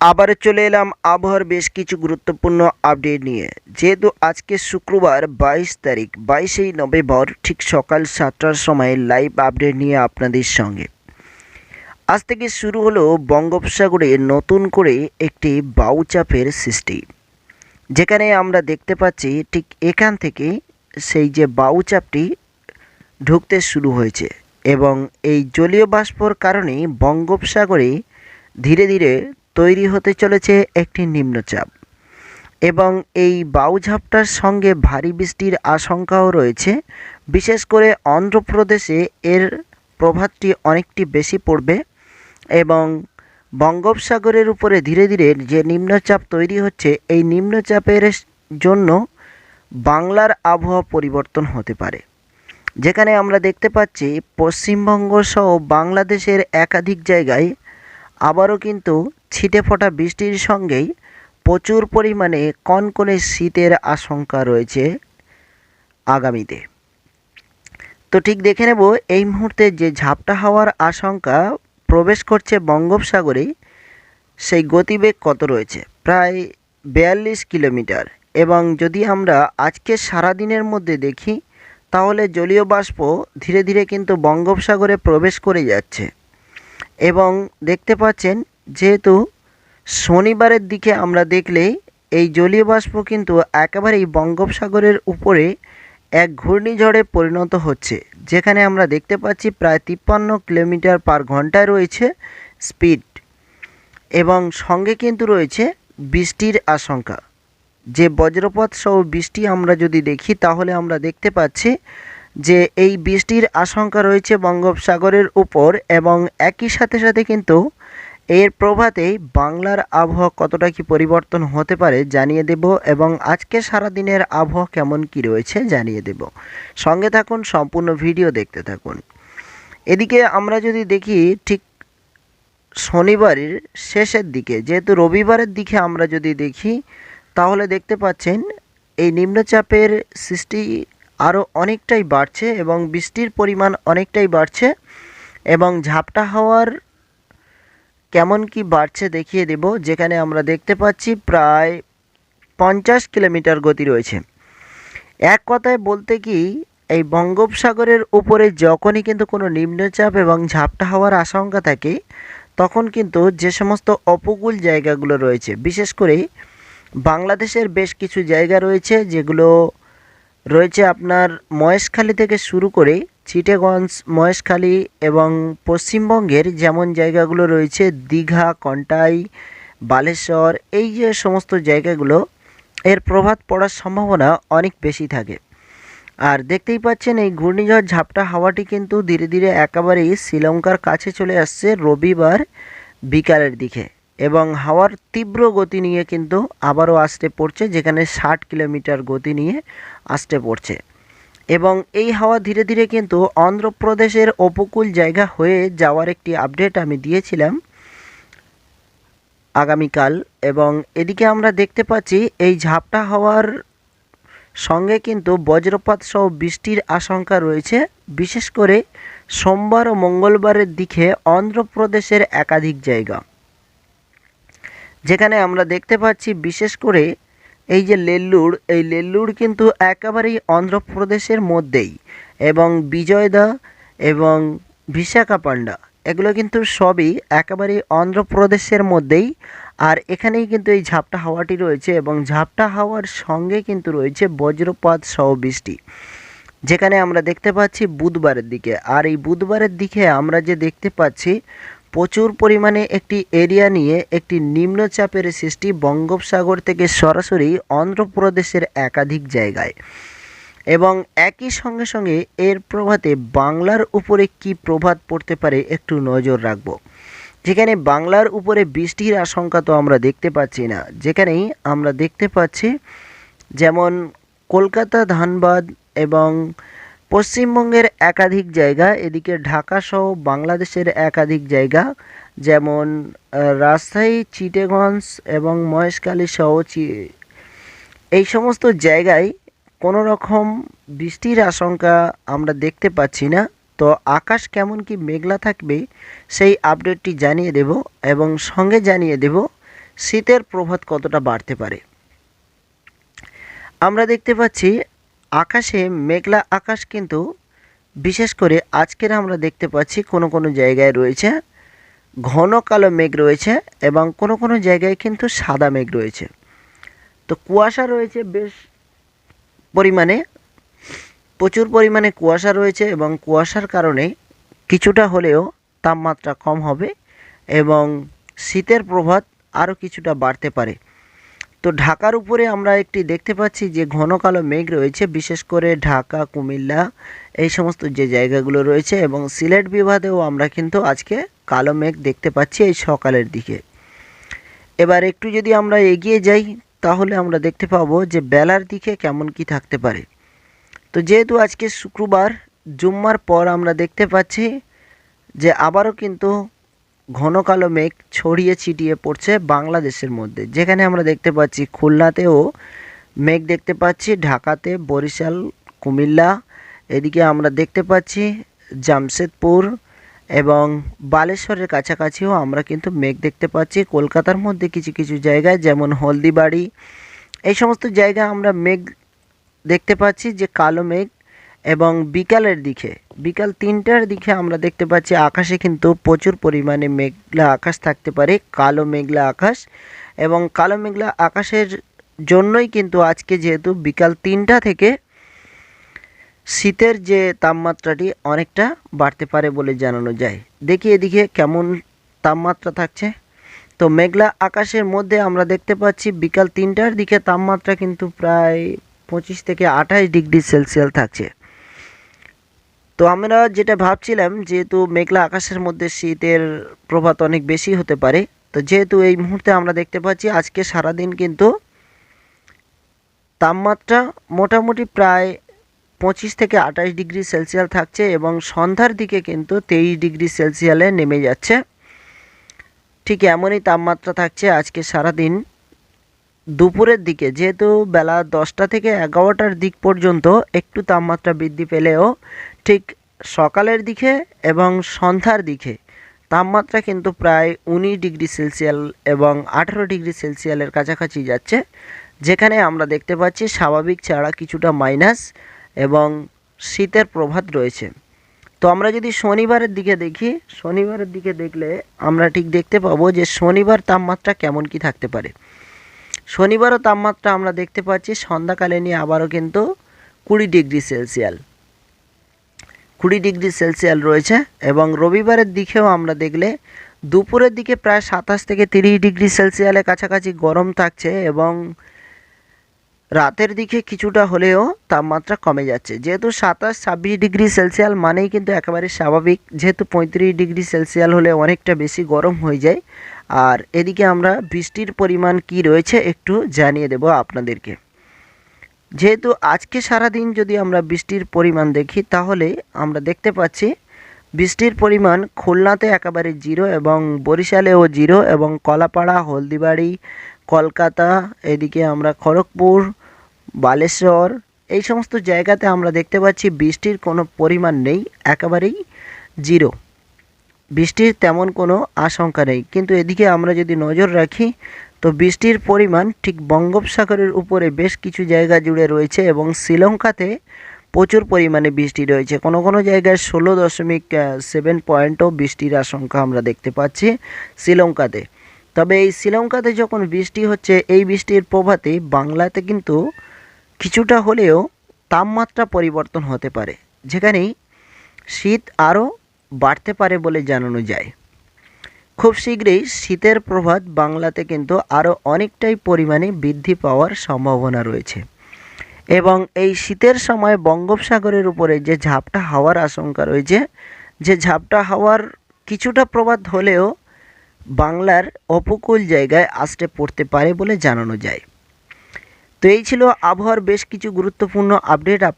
আবার চলে এলাম আবহাওয়ার বেশ কিছু গুরুত্বপূর্ণ আপডেট নিয়ে। যেহেতু আজকে শুক্রবার বাইশ তারিখ, বাইশেই নভেম্বর, ঠিক সকাল সাতটার সময় লাইভ আপডেট নিয়ে আপনাদের সঙ্গে। আজ থেকে শুরু হলো বঙ্গোপসাগরে নতুন করে একটি বাউচাপের সৃষ্টি। যেখানে আমরা দেখতে পাচ্ছি ঠিক এখান থেকে সেই যে বাউচাপটি ঢুকতে শুরু হয়েছে এবং এই জলীয় বাষ্পর কারণে বঙ্গোপসাগরে ধীরে ধীরে তৈরি হতে চলেছে একটি নিম্নচাপ। এবং এই বাউঝাপটার সঙ্গে ভারী বৃষ্টির আশঙ্কাও রয়েছে। বিশেষ করে অন্ধ্রপ্রদেশে এর প্রভাবটি অনেকটি বেশি পড়বে এবং বঙ্গোপসাগরের উপরে ধীরে ধীরে যে নিম্নচাপ তৈরি হচ্ছে, এই নিম্নচাপের জন্য বাংলার আবহাওয়া পরিবর্তন হতে পারে। যেখানে আমরা দেখতে পাচ্ছি পশ্চিমবঙ্গ সহ বাংলাদেশের একাধিক জায়গায় আবারও কিন্তু ছিটে ফোটা বৃষ্টির সঙ্গেই প্রচুর পরিমাণে কনকনে শীতের আশঙ্কা রয়েছে আগামীতে। তো ঠিক দেখে নেব, এই মুহূর্তে যে ঝাপটা হওয়ার আশঙ্কা প্রবেশ করছে বঙ্গোপসাগরে, সেই গতিবেগ কত রয়েছে? প্রায় বিয়াল্লিশ কিলোমিটার। এবং যদি আমরা আজকে সারাদিনের মধ্যে দেখি, তাহলে জলীয় বাষ্প ধীরে ধীরে কিন্তু বঙ্গোপসাগরে প্রবেশ করে যাচ্ছে। এবং দেখতে পাচ্ছেন, যেহেতু শনিবারের দিকে আমরা দেখলে এই জলীয় বাষ্প কিন্তু একেবারেই বঙ্গোপসাগরের উপরে এক ঘূর্ণিঝড়ে পরিণত হচ্ছে, যেখানে আমরা দেখতে পাচ্ছি প্রায় তিপ্পান্ন কিলোমিটার পার ঘন্টায় রয়েছে স্পিড এবং সঙ্গে কিন্তু রয়েছে বৃষ্টির আশঙ্কা। যে বজ্রপাত সহ বৃষ্টি আমরা যদি দেখি, তাহলে আমরা দেখতে পাচ্ছি যে এই বৃষ্টির আশঙ্কা রয়েছে বঙ্গোপসাগরের উপর এবং একই সাথে সাথে কিন্তু এর প্রভাতেই বাংলার আবহাওয়া কতটা কি পরিবর্তন হতে পারে জানিয়ে দেব এবং আজকে সারা দিনের আবহাওয়া কেমন কি রয়েছে জানিয়ে দেব। সঙ্গে থাকুন, সম্পূর্ণ ভিডিও দেখতে থাকুন। এদিকে আমরা যদি দেখি, ঠিক শনিবারের শেষের দিকে, যেহেতু রবিবারের দিকে আমরা যদি দেখি, তাহলে দেখতে পাচ্ছেন এই নিম্নচাপের সৃষ্টি আরও অনেকটাই বাড়ছে এবং বৃষ্টির পরিমাণ অনেকটাই বাড়ছে এবং ঝাপটা হওয়ার কেমন কি বাড়ছে দেখিয়ে দেব, যেখানে আমরা দেখতে পাচ্ছি প্রায় পঞ্চাশ কিলোমিটার গতি রয়েছে। এক কথায় বলতে কি, এই বঙ্গোপসাগরের উপরে যখনই কিন্তু কোনো নিম্নচাপ এবং ঝাপটা হওয়ার আশঙ্কা থাকে, তখন কিন্তু যে সমস্ত অপকূল জায়গাগুলো রয়েছে, বিশেষ করে বাংলাদেশের বেশ কিছু জায়গা রয়েছে যেগুলো রয়েছে আপনার মহেশখালী থেকে শুরু করে চিটেগঞ্জ, মহেশখালী এবং পশ্চিমবঙ্গের যেমন জায়গাগুলো রয়েছে, দীঘা, কন্টাই, বালেশ্বর, এই যে সমস্ত জায়গাগুলো, এর প্রভাব পড়ার সম্ভাবনা অনেক বেশি থাকে। আর দেখতেই পাচ্ছেন, এই ঘূর্ণিঝড় ঝাপটা হাওয়াটি কিন্তু ধীরে ধীরে একেবারেই শ্রীলঙ্কার কাছে চলে আসছে রবিবার বিকালের দিকে। এবং হাওয়ার তীব্র গতি নিয়ে কিন্তু আবারও আসতে পড়ছে, যেখানে ষাট কিলোমিটার গতি নিয়ে আসতে পড়ছে। এবং এই হাওয়া ধীরে ধীরে কিন্তু অন্ধ্রপ্রদেশের উপকূল জায়গা হয়ে যাওয়ার একটি আপডেট আমি দিয়েছিলাম আগামীকাল। এবং এদিকে আমরা দেখতে পাচ্ছি, এই ঝাপটা হওয়ার সঙ্গে কিন্তু বজ্রপাত সহ বৃষ্টির আশঙ্কা রয়েছে। বিশেষ করে সোমবার ও মঙ্গলবারের দিকে অন্ধ্রপ্রদেশের একাধিক জায়গা। যেখানে আমরা দেখতে পাচ্ছি বিশেষ করে এই যে লেল্লুর, এই লেল্লুর কিন্তু একেবারেই অন্ধ্রপ্রদেশের মধ্যেই এবং বিজয়দা এবং বিশাখাপান্ডা, এগুলো কিন্তু সবই একেবারেই অন্ধ্রপ্রদেশের মধ্যেই। আর এখানেই কিন্তু এই ঝাপটা হাওয়াটি রয়েছে এবং ঝাপটা হাওয়ার সঙ্গে কিন্তু রয়েছে বজ্রপাত সহ বৃষ্টি, যেখানে আমরা দেখতে পাচ্ছি বুধবারের দিকে। আর এই বুধবারের দিকে আমরা যে দেখতে পাচ্ছি প্রচুর পরিমাণে একটি এরিয়া নিয়ে একটি নিম্নচাপের সৃষ্টি বঙ্গোপসাগর থেকে সরাসরি অন্ধ্রপ্রদেশের একাধিক জায়গায়। এবং একই সঙ্গে সঙ্গে এর প্রভাতে বাংলার উপরে কি প্রভাব পড়তে পারে একটু নজর রাখব। যেখানে বাংলার উপরে বৃষ্টির আশঙ্কা তো আমরা দেখতে পাচ্ছি না, যেখানেই আমরা দেখতে পাচ্ছি যেমন কলকাতা, ধানবাদ এবং পশ্চিমবঙ্গের একাধিক জায়গা, এদিকে ঢাকা সহ বাংলাদেশের একাধিক জায়গা, যেমন রাজশাহী, চিটেগঞ্জ এবং মহেশখালী সহ এই সমস্ত জায়গায় কোনো রকম বৃষ্টির আশঙ্কা আমরা দেখতে পাচ্ছি না। তো আকাশ কেমন কি মেঘলা থাকবে, সেই আপডেটটি জানিয়ে দেব এবং সঙ্গে জানিয়ে দেব শীতের প্রভাব কতটা বাড়তে পারে। আমরা দেখতে পাচ্ছি আকাশে মেঘলা আকাশ কিন্তু বিশেষ করে আজকের আমরা দেখতে পাচ্ছি কোনো কোনো জায়গায় রয়েছে, ঘন কালো মেঘ রয়েছে এবং কোনো কোনো জায়গায় কিন্তু সাদা মেঘ রয়েছে। তো কুয়াশা রয়েছে বেশ পরিমাণে, প্রচুর পরিমাণে কুয়াশা রয়েছে এবং কুয়াশার কারণে কিছুটা হলেও তাপমাত্রা কম হবে এবং শীতের প্রভাব আরও কিছুটা বাড়তে পারে। তো ঢাকার উপরে আমরা একটি দেখতে পাচ্ছি যে ঘন কালো মেঘ রয়েছে, বিশেষ করে ঢাকা, কুমিল্লা, এই সমস্ত যে জায়গাগুলো রয়েছে এবং সিলেট বিভাগেও আমরা কিন্তু আজকে কালো মেঘ দেখতে পাচ্ছি এই সকালের দিকে। এবার একটু যদি আমরা এগিয়ে যাই, তাহলে আমরা দেখতে পাবো যে বেলার দিকে কেমন কি থাকতে পারে। তো যেহেতু আজকে শুক্রবার, জুম্মার পর আমরা দেখতে পাচ্ছি যে আবারও কিন্তু ঘন কালো মেঘ ছড়িয়ে ছিটিয়ে পড়ছে বাংলাদেশের মধ্যে। যেখানে আমরা দেখতে পাচ্ছি খুলনাতেও মেঘ দেখতে পাচ্ছি, ঢাকাতে বরিশাল, কুমিল্লা, এদিকে আমরা দেখতে পাচ্ছি জামশেদপুর এবং বালেশ্বরের কাছাকাছিও আমরা কিন্তু মেঘ দেখতে পাচ্ছি। কলকাতার মধ্যে কিছু কিছু জায়গায় যেমন হলদিবাড়ি, এই সমস্ত জায়গায় আমরা মেঘ দেখতে পাচ্ছি যে কালো মেঘ এবং বিকালের দিকে, বিকাল তিনটার দিকে আমরা দেখতে পাচ্ছি আকাশে কিন্তু প্রচুর পরিমাণে মেঘলা আকাশ থাকতে পারে, কালো মেঘলা আকাশ এবং কালো মেঘলা আকাশের জন্যই কিন্তু আজকে যেহেতু বিকাল তিনটা থেকে শীতের যে তাপমাত্রাটি অনেকটা বাড়তে পারে বলে জানানো যায়। দেখি এদিকে কেমন তাপমাত্রা থাকছে। তো মেঘলা আকাশের মধ্যে আমরা দেখতে পাচ্ছি বিকাল তিনটার দিকে তাপমাত্রা কিন্তু প্রায় পঁচিশ থেকে আঠাশ ডিগ্রি সেলসিয়াস থাকছে। তো আমরা যেটা ভাবছিলাম যেহেতু মেঘলা আকাশের মধ্যে শীতের প্রভাত অনেক বেশি হতে পারে, তো যেহেতু এই মুহূর্তে আমরা দেখতে পাচ্ছি আজকে সারাদিন কিন্তু তাপমাত্রা মোটামুটি প্রায় পঁচিশ থেকে আঠাশ ডিগ্রি সেলসিয়াস থাকছে এবং সন্ধ্যার দিকে কিন্তু তেইশ ডিগ্রি সেলসিয়ালে নেমে যাচ্ছে। ঠিক এমনই তাপমাত্রা থাকছে আজকে সারাদিন। দুপুরের দিকে, যেহেতু বেলা দশটা থেকে এগারোটার দিক পর্যন্ত একটু তাপমাত্রা বৃদ্ধি পেলেও ঠিক সকালের দিকে এবং সন্ধ্যার দিকে তাপমাত্রা কিন্তু প্রায় উনিশ ডিগ্রি সেলসিয়াল এবং আঠেরো ডিগ্রি সেলসিয়ালের কাছাকাছি যাচ্ছে, যেখানে আমরা দেখতে পাচ্ছি স্বাভাবিক ছাড়া কিছুটা মাইনাস এবং শীতের প্রভাব রয়েছে। তো আমরা যদি শনিবারের দিকে দেখি, শনিবারের দিকে দেখলে আমরা ঠিক দেখতে পাবো যে শনিবার তাপমাত্রা কেমন কি থাকতে পারে। শনিবারও তাপমাত্রা আমরা দেখতে পাচ্ছি, সন্ধ্যাকালে নিয়ে আবারও কিন্তু কুড়ি ডিগ্রি সেলসিয়াল। কুড়ি ডিগ্রি সেলসিয়াল রয়েছে এবং রবিবারের দিকেও আমরা দেখলে দুপুরের দিকে প্রায় সাতাশ থেকে তিরিশ ডিগ্রি সেলসিয়ালের কাছাকাছি গরম থাকছে এবং রাতের দিকে কিছুটা হলেও তাপমাত্রা কমে যাচ্ছে। যেহেতু সাতাশ, ছাব্বিশ ডিগ্রি সেলসিয়াল মানেই কিন্তু একেবারে স্বাভাবিক। যেহেতু পঁয়ত্রিশ ডিগ্রি সেলসিয়াল হলে অনেকটা বেশি গরম হয়ে যায়। আর এদিকে আমরা বৃষ্টির পরিমাণ কি রয়েছে একটু জানিয়ে দেব আপনাদেরকে। যেহেতু আজকে সারাদিন যদি আমরা বৃষ্টির পরিমাণ দেখি, তাহলে আমরা দেখতে পাচ্ছি বৃষ্টির পরিমাণ খুলনাতে একেবারে জিরো এবং বরিশালেও জিরো এবং কলাপাড়া, হলদিবাড়ি কলকাতা, এদিকে আমরা খড়গপুর, বালেশ্বর, এই সমস্ত জায়গাতে আমরা দেখতে পাচ্ছি বৃষ্টির কোনো পরিমাণ নেই, একেবারেই জিরো। বৃষ্টির তেমন কোনো আশঙ্কা নেই। কিন্তু এদিকে আমরা যদি নজর রাখি, তো বৃষ্টির পরিমাণ ঠিক বঙ্গোপসাগরের উপরে বেশ কিছু জায়গা জুড়ে রয়েছে এবং শ্রীলঙ্কাতে প্রচুর পরিমাণে বৃষ্টি রয়েছে। কোনো কোনো জায়গায় ষোলো দশমিক সেভেন পয়েন্টও বৃষ্টির আশঙ্কা আমরা দেখতে পাচ্ছি শ্রীলঙ্কাতে। তবে এই শ্রীলঙ্কাতে যখন বৃষ্টি হচ্ছে, এই বৃষ্টির প্রভাতে বাংলাতে কিন্তু কিছুটা হলেও তাপমাত্রা পরিবর্তন হতে পারে, যেখানেই শীত আরও বাড়তে পারে বলে জানানো যায়। খুব শীঘ্রই শীতের প্রভাব বাংলাতে কিন্তু আরও অনেকটাই পরিমাণে বৃদ্ধি পাওয়ার সম্ভাবনা রয়েছে। এবং এই শীতের সময় বঙ্গোপসাগরের উপরে যে ঝাপটা হাওয়ার আশঙ্কা রয়েছে, যে ঝাপটা হাওয়ার কিছুটা প্রভাব হলেও বাংলার অপকূল জায়গায় আসতে পড়তে পারে বলে জানানো যায়। তো এই ছিল আবহাওয়ার বেশ কিছু গুরুত্বপূর্ণ আপডেট আপনার